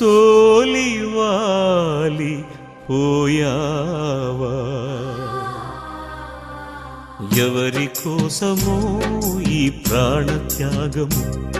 సోలివాలి పోయావా? ఎవరి కోసమో ఈ ప్రాణత్యాగము?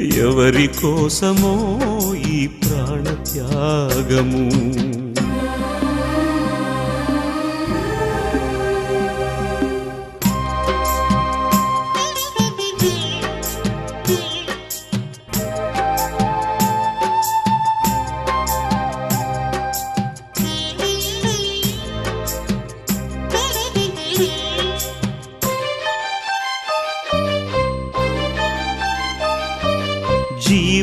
ఎవరి కోసమో ఈ ప్రాణత్యాగము?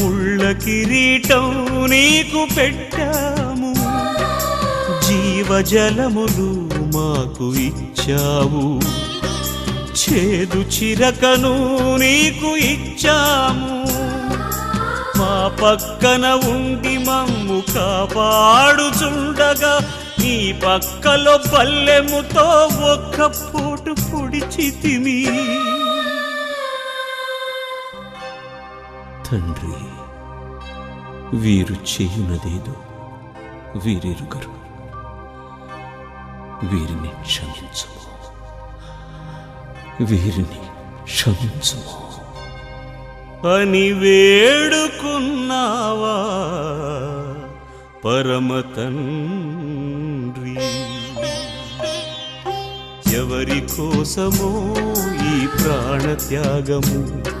ముళ్ళ కిరీటం నీకు పెట్టాము. జీవజలములు మాకు ఇచ్చావు. చేదు చిరకను నీకు ఇచ్చాము. మా పక్కన ఉండి మమ్ము కాపాడుచుండగా నీ పక్కలో పల్లెముతో ఒక్క పోటు పొడిచి తండ్రి వీరు చేయునదేదో వీరిరుగరు. వీరిని క్షమించము. వీరిని క్షమించము. అని వేడుకున్నావా పరమ తండ్రి? ఎవరి కోసమో ఈ ప్రాణత్యాగము